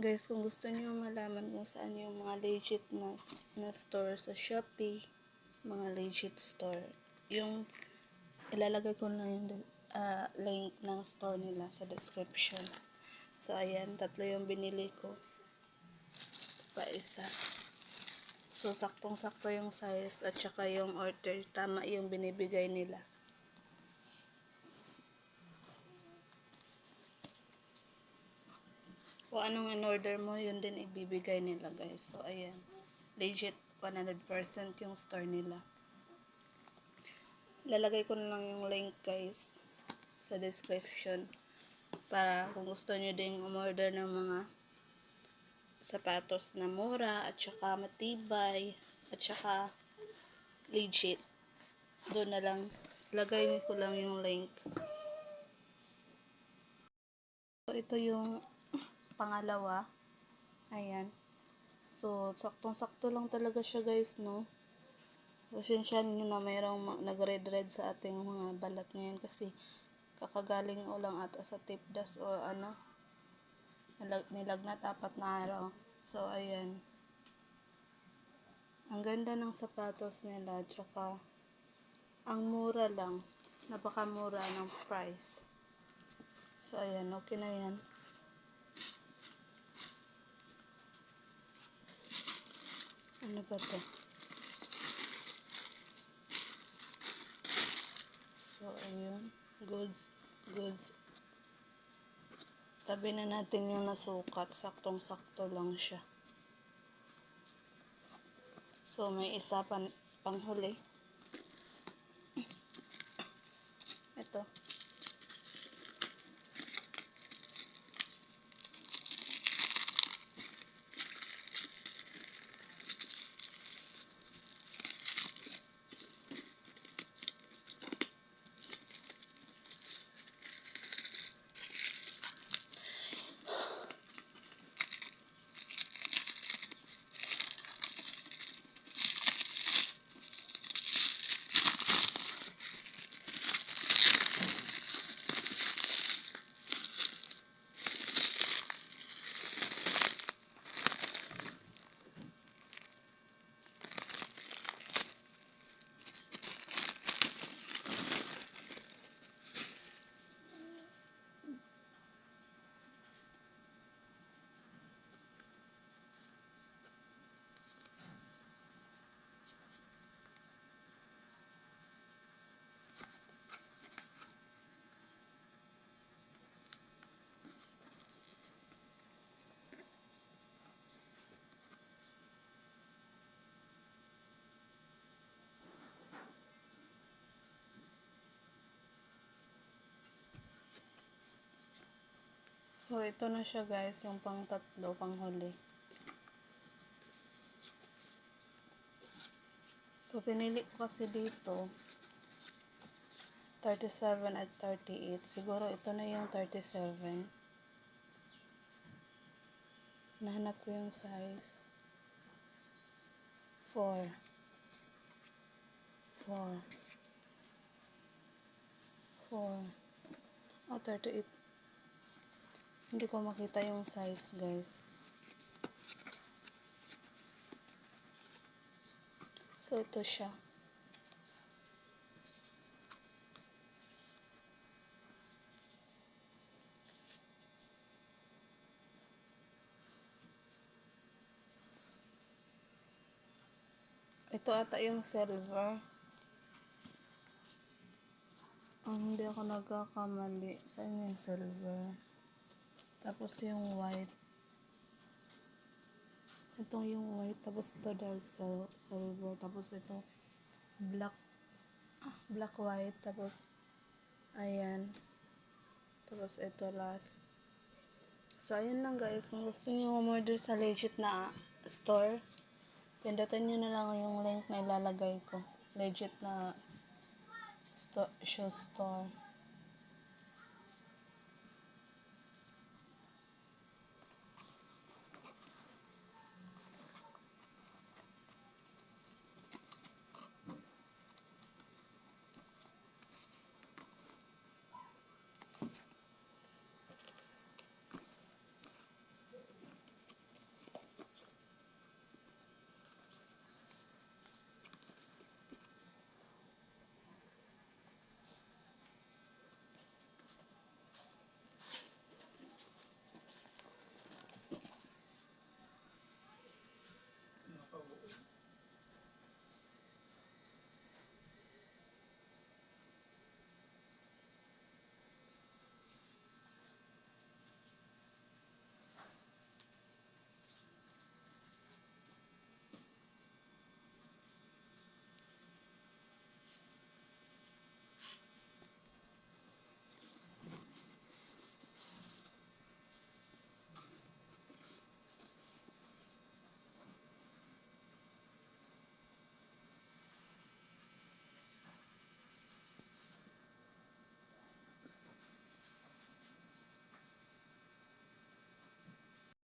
Guys, kung gusto niyo malaman kung saan yung mga legit na, na store sa Shopee, mga legit store, yung ilalagay ko na yung ah, link ng store nila sa description. So, ayan, tatlo yung binili ko. Pa isa. So, saktong-sakto yung size at saka yung order. Tama yung binibigay nila. Kung anong in-order mo, yun din ibibigay nila, guys. So, ayan. Legit, 100% yung store nila. Lalagay ko na lang yung link, guys, sa description. Para kung gusto nyo ding umorder ng mga sapatos na mura, at saka matibay, at saka legit. Doon na lang, lagay ko lang yung link. So, ito yung pangalawa. Ayan. So, saktong-sakto lang talaga siya guys, no? Pasensya nyo na mayroong ma- nag-red-red sa ating mga balat ngayon kasi kakagaling ko lang ata sa tip dust o ano, nilag- nilagnat apat na araw. So, ayan. Ang ganda ng sapatos nila, tsaka ang mura lang. Napakamura ng price. So, ayan. Okay na yan. Ba to? So, ayun. Goods. Goods. Tabi na natin yung nasukat. Saktong-sakto lang siya. So, may isa pan panghuli. Ito. So, ito na siya guys, yung pang tatlo, pang huli. So, pinili ko kasi dito, 37 at 38. Siguro ito na yung 37. Nahanap ko yung size. 4. 4. 4. Oh, 38. Hindi ko makita yung size, guys. So, ito siya. Ito ata yung silver. Ang hindi ako nagkakamali. Saan yung silver? Tapos yung white. Ito yung white. Tapos ito dark sil- silver. Tapos ito black. Ah, black white. Tapos ayan. Tapos ito last. So, ayun lang guys. Kung gusto niyo umorder sa legit na store, pindutin niyo na lang yung link na ilalagay ko. Legit na sto- shoe store.